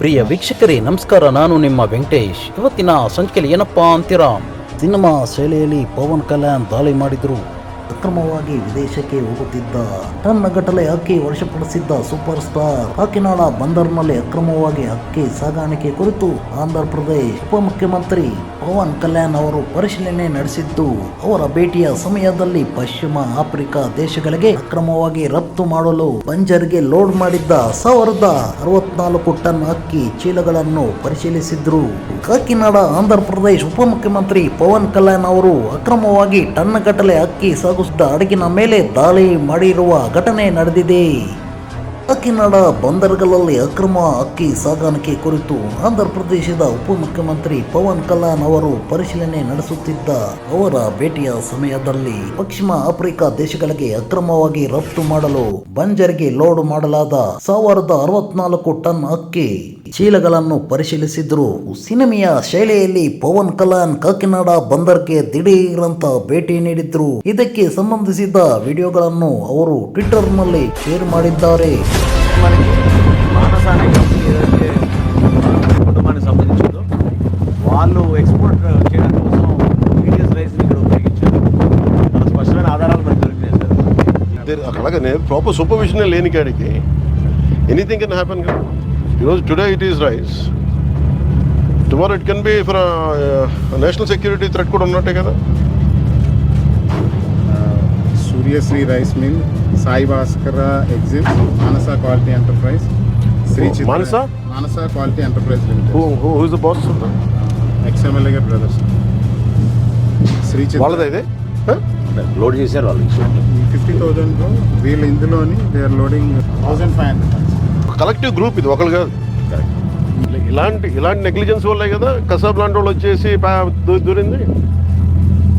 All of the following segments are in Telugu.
ಪ್ರಿಯ ವೀಕ್ಷಕರೇ, ನಮಸ್ಕಾರ. ನಾನು ನಿಮ್ಮ ವೆಂಕಟೇಶ್. ಇವತ್ತಿನ ಸಂಚಿಕೆಯಲ್ಲಿ ಏನಪ್ಪಾ ಅಂತೀರಾ? ಸಿನಿಮಾ ಶೈಲಿಯಲ್ಲಿ ಪವನ್ ಕಲ್ಯಾಣ್ ದಾಳಿ ಮಾಡಿದ್ರು. ಅಕ್ರಮವಾಗಿ ವಿದೇಶಕ್ಕೆ ಹೋಗುತ್ತಿದ್ದ, ತನ್ನ ಗಟ್ಟಲೆ ಅಕ್ಕಿ ವಶಪಡಿಸಿದ್ದ ಸೂಪರ್ ಸ್ಟಾರ್ ಕಾಕಿನಾಡ ಬಂದರ್ನಲ್ಲಿ ಅಕ್ರಮವಾಗಿ ಅಕ್ಕಿ ಸಾಗಾಣಿಕೆ ಕುರಿತು ಆಂಧ್ರ ಪ್ರದೇಶ ಉಪಮುಖ್ಯಮಂತ್ರಿ ಪವನ್ ಕಲ್ಯಾಣ್ ಅವರು ಪರಿಶೀಲನೆ ನಡೆಸಿದ್ದು, ಅವರ ಭೇಟಿಯ ಸಮಯದಲ್ಲಿ ಪಶ್ಚಿಮ ಆಫ್ರಿಕಾ ದೇಶಗಳಿಗೆ ಅಕ್ರಮವಾಗಿ ರಫ್ತು ಮಾಡಲು ಬಂಜರ್ಗೆ ಲೋಡ್ ಮಾಡಿದ್ದ ಸಾವಿರದ ಅರವತ್ನಾಲ್ಕು ಟನ್ ಅಕ್ಕಿ ಚೀಲಗಳನ್ನು ಪರಿಶೀಲಿಸಿದ್ರು. ಕಾಕಿನಾಡ ಆಂಧ್ರ ಪ್ರದೇಶ ಉಪಮುಖ್ಯಮಂತ್ರಿ ಪವನ್ ಕಲ್ಯಾಣ್ ಅವರು ಅಕ್ರಮವಾಗಿ ಟನ್ ಗಟ್ಟಲೆ ಅಕ್ಕಿ ಸಾಗಿಸಿದ ಹಡಗಿನ ಮೇಲೆ ದಾಳಿ ಮಾಡಿರುವ ಘಟನೆ ನಡೆದಿದೆ. ಕಾಕಿನಾಡ ಬಂದರುಗಳಲ್ಲಿ ಅಕ್ರಮ ಅಕ್ಕಿ ಸಾಗಾಣಿಕೆ ಕುರಿತು ಆಂಧ್ರ ಪ್ರದೇಶದ ಉಪಮುಖ್ಯಮಂತ್ರಿ ಪವನ್ ಕಲ್ಯಾಣ್ ಅವರು ಪರಿಶೀಲನೆ ನಡೆಸುತ್ತಿದ್ದ ಅವರ ಭೇಟಿಯ ಸಮಯದಲ್ಲಿ ಪಶ್ಚಿಮ ಆಫ್ರಿಕಾ ದೇಶಗಳಿಗೆ ಅಕ್ರಮವಾಗಿ ರಫ್ತು ಮಾಡಲು ಬಂಜರ್ಗೆ ಲೋಡ್ ಮಾಡಲಾದ ಸಾವಿರದ ಅರವತ್ನಾಲ್ಕು ಟನ್ ಅಕ್ಕಿ ಚೀಲಗಳನ್ನು ಪರಿಶೀಲಿಸಿದ್ರು. ಸಿನಿಮೆಯ ಶೈಲಿಯಲ್ಲಿ ಪವನ್ ಕಲ್ಯಾಣ್ ಕಾಕಿನಾಡ ಬಂದರ್ಗೆ ದಿಢೀರಂತ ಭೇಟಿ ನೀಡಿದ್ರು. ಇದಕ್ಕೆ ಸಂಬಂಧಿಸಿದ ವಿಡಿಯೋಗಳನ್ನು ಅವರು ಟ್ವಿಟರ್ನಲ್ಲಿ ಶೇರ್ ಮಾಡಿದ್ದಾರೆ. మనకి మానస అనే కంపెనీ ఏదైతే కుటుంబానికి సంబంధించిందో వాళ్ళు ఎక్స్పోర్ట్ చేయడం కోసం మీడియస్ రైస్ని ఇక్కడ ఉపయోగించారు. చాలా స్పష్టమైన ఆధారాలు మనకు దొరికినాయి సార్. అలాగనే ప్రాపర్ సూపర్విజన్ లేని కాడికి ఎనీథింగ్ కెన్ హ్యాపెన్ కదా. ఈరోజు today it is rice tomorrow it can be for national security threat కూడా ఉన్నట్టే కదా. Suryasri rice mill. Sai Bhaskara exit Manasa quality enterprise Sri Chitra- Manasa? Manasa quality enterprise who who is the boss ex MLA గారి బ్రదర్స్. శ్రీ వాళ్ళదే ఇది? లోడ్ చేశారు వాళ్ళు ఫిఫ్టీ థౌజండ్ వీళ్ళు ఇందులోని they are loading thousand five hundred collective group ఇది ఒకరు కాదు. ఇలాంటి ఇలాంటి నెగ్లిజెన్స్ వల్లే కదా కసాబ్ లాంటి వాళ్ళు వచ్చేసి దూరింది.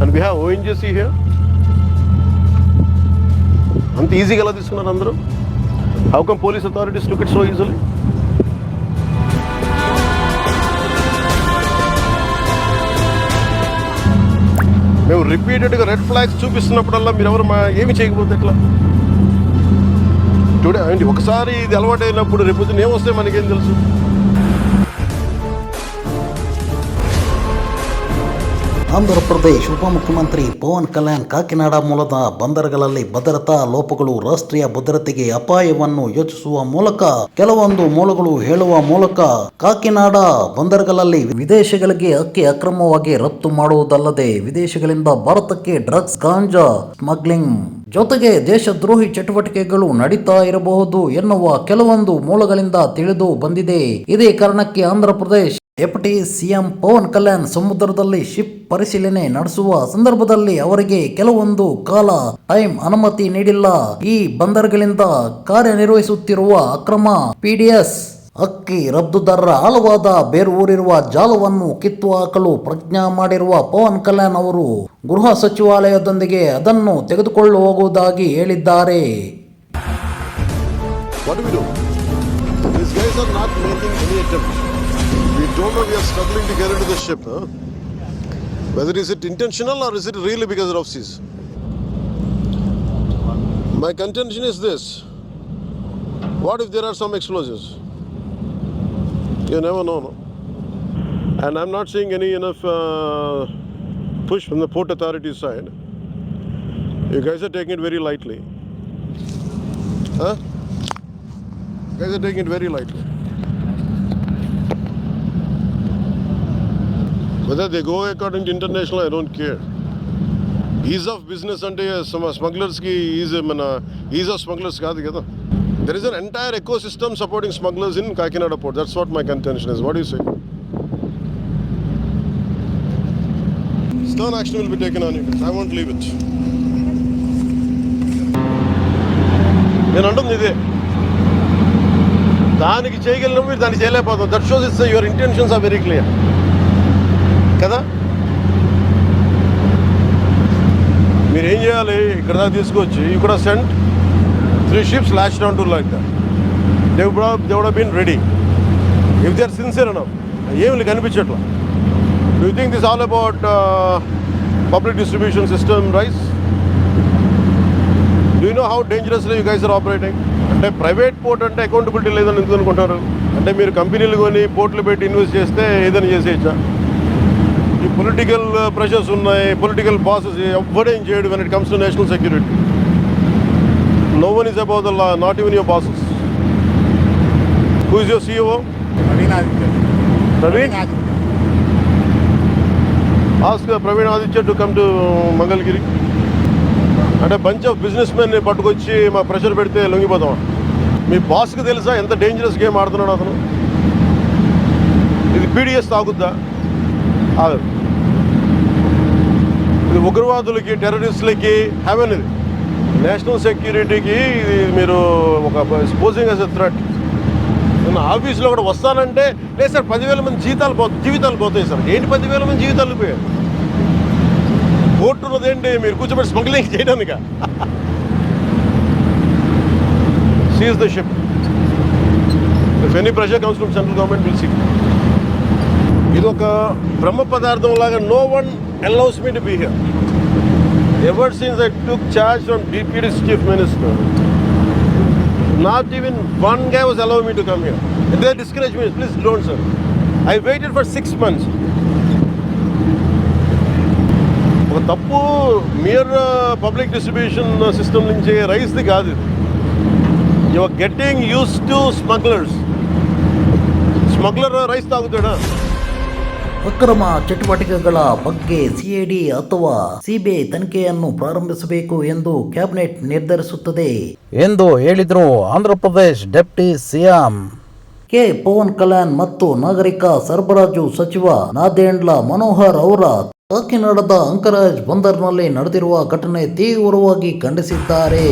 And we have ONGC here అంత ఈజీగా ఎలా తీసుకున్నారు అందరూ? How come police authorities look it so easily మేము రిపీటెడ్గా రెడ్ ఫ్లాగ్స్ చూపిస్తున్నప్పుడల్లా మీరు ఎవరు మా ఏమి చేయకపోతే ఎట్లా? టుడే ఏంటి ఒకసారి ఇది అలవాటు అయినప్పుడు రేపు పొద్దున్న ఏమొస్తే మనకేం తెలుసు? ಆಂಧ್ರ ಪ್ರದೇಶ್ ಉಪಮುಖ್ಯಮಂತ್ರಿ ಪವನ್ ಕಲ್ಯಾಣ್ ಕಾಕಿನಾಡ ಮೂಲದ ಬಂದರುಗಳಲ್ಲಿ ಭದ್ರತಾ ಲೋಪಗಳು ರಾಷ್ಟ್ರೀಯ ಭದ್ರತೆಗೆ ಅಪಾಯವನ್ನು ಯೋಚಿಸುವ ಮೂಲಕ ಕೆಲವೊಂದು ಮೂಲಗಳು ಹೇಳುವ ಮೂಲಕ ಕಾಕಿನಾಡ ಬಂದರುಗಳಲ್ಲಿ ವಿದೇಶಗಳಿಗೆ ಅಕ್ಕಿ ಅಕ್ರಮವಾಗಿ ರಫ್ತು ಮಾಡುವುದಲ್ಲದೆ ವಿದೇಶಗಳಿಂದ ಭಾರತಕ್ಕೆ ಡ್ರಗ್ಸ್, ಗಾಂಜಾ ಸ್ಮಗ್ಲಿಂಗ್ ಜೊತೆಗೆ ದೇಶದ್ರೋಹಿ ಚಟುವಟಿಕೆಗಳು ನಡೀತಾ ಇರಬಹುದು ಎನ್ನುವ ಕೆಲವೊಂದು ಮೂಲಗಳಿಂದ ತಿಳಿದು ಬಂದಿದೆ. ಇದೇ ಕಾರಣಕ್ಕೆ ಆಂಧ್ರ ಪ್ರದೇಶ್ ಸಿಎಂ ಪವನ್ ಕಲ್ಯಾಣ್ ಸಮುದ್ರದಲ್ಲಿ ಶಿಪ್ ಪರಿಶೀಲನೆ ನಡೆಸುವ ಸಂದರ್ಭದಲ್ಲಿ ಅವರಿಗೆ ಕೆಲವೊಂದು ಕಾಲ ಟೈಮ್ ಅನುಮತಿ ನೀಡಿಲ್ಲ. ಈ ಬಂದರ್ಗಳಿಂದ ಕಾರ್ಯನಿರ್ವಹಿಸುತ್ತಿರುವ ಅಕ್ರಮ ಪಿಡಿಎಸ್ ಅಕ್ಕಿ ರಫ್ತುದಾರರ ಆಳವಾದ ಬೇರೂರಿರುವ ಜಾಲವನ್ನು ಕಿತ್ತು ಹಾಕಲು ಪ್ರಜ್ಞಾ ಮಾಡಿರುವ ಪವನ್ ಕಲ್ಯಾಣ್ ಅವರು ಗೃಹ ಸಚಿವಾಲಯದೊಂದಿಗೆ ಅದನ್ನು ತೆಗೆದುಕೊಂಡು ಹೋಗುವುದಾಗಿ ಹೇಳಿದ್ದಾರೆ. we know, we are struggling to get into the? Whether is it intentional or is it really because of seas? My contention is this. What if there are some explosives? You never know. No? And I'm not seeing any enough uh, push from the port authority side. You guys are taking it very lightly. Huh? You guys are taking it very lightly. Whether they go according to international, I don't care. Ease of business అంటే స్మగ్లర్స్కి ఈజ్ మన ఈజ్ ఆఫ్ స్మగ్లర్స్ కాదు కదా. There is an entire ecosystem supporting smugglers in Kakinada port that's what my contention is what you say Stern action will be taken on it. I won't leave it. నేను అంటుంది ఇదే. దానికి చేయగలిగిన మీరు దాన్ని చేయలేకపోతాం that shows it's your intentions are very clear కదా? మీరు ఏం చేయాలి? ఇక్కడ దాకా తీసుకొచ్చి యూ కూడా sent three ships last down to like they they would been ready if they are sincere అనవ్ ఏమి కనిపించట్లా. Do you think this all about public distribution system rice do you know how dangerously you guys are operating అంటే ప్రైవేట్ పోర్ట్ అంటే అకౌంటబిలిటీ లేదని ఎందుకు అనుకుంటారు అంటే మీరు కంపెనీలు కొని పోర్ట్లు పెట్టి ఇన్వెస్ట్ చేస్తే ఏదైనా చేసేయచ్చా? పొలిటికల్ ప్రెషర్స్ ఉన్నాయి పొలిటికల్ బాసెస్ ఎవ్వడేం చేయడు when it comes to national security no one is about the not even your bosses who is your CEO Praveen ask Praveen Aditya to come to Mangalagiri అంటే బంచ్ ఆఫ్ బిజినెస్ మెన్ పట్టుకొచ్చి మా ప్రెషర్ పెడితే లొంగిపోతాం. మీ బాస్కి తెలుసా ఎంత డేంజరస్ గేమ్ ఆడుతున్నాడు అతను? ఇది పీడిఎస్ తాగుద్దా? ఆగదు ఇది ఉగ్రవాదులకి టెర్రరిస్టులకి హెవెన్ ఇది. నేషనల్ సెక్యూరిటీకి ఇది మీరు ఒక స్పోజింగ్ అస్ ఎ థ్రెట్ నేను ఆఫీస్లో కూడా వస్తానంటే లేదు సార్ పదివేల మంది జీతాలు పో జీవితాలు పోతాయి సార్. ఏంటి పదివేల మంది జీవితాలు పోయాయి? కోర్టు ఉన్నదేంటి మీరు కూర్చోబెట్టి smuggling చేయడానిక? Seize the ship if any pressure comes from central government will see ఇది ఒక బ్రహ్మ పదార్థం లాగా no one allows me to be here ever since I took charge from deputy chief minister not even one guy was allow me to come here they discourage me please don't sir I waited for six months ఒక తప్పు మియర్ పబ్లిక్ డిస్ట్రిబ్యూషన్ సిస్టమ్ నుంచి రైస్ది కాదు ఇది. You are getting use to smugglers smuggler rice తాగుతాడా? ಅಕ್ರಮ ಚಟುವಟಿಕೆಗಳ ಬಗ್ಗೆ ಸಿಐಡಿ ಅಥವಾ ಸಿಬಿಐ ತನಿಖೆಯನ್ನು ಪ್ರಾರಂಭಿಸಬೇಕು ಎಂದು ಕ್ಯಾಬಿನೆಟ್ ನಿರ್ಧರಿಸುತ್ತದೆ. ಎಂದು ಹೇಳಿದರು Andhra Pradesh deputy CM. K. Pawan Kalyan ಮತ್ತು ನಾಗರಿಕ ಸರಬರಾಜು ಸಚಿವ ನಾದೇಂಡ್ಲ ಮನೋಹರ್ ಅವರ ಕಾಕಿನಾಡದ ಅಂಕರಾಜ್ ಬಂದರ್ನಲ್ಲಿ ನಡೆದಿರುವ ಘಟನೆ ತೀವ್ರವಾಗಿ ಖಂಡಿಸಿದ್ದಾರೆ.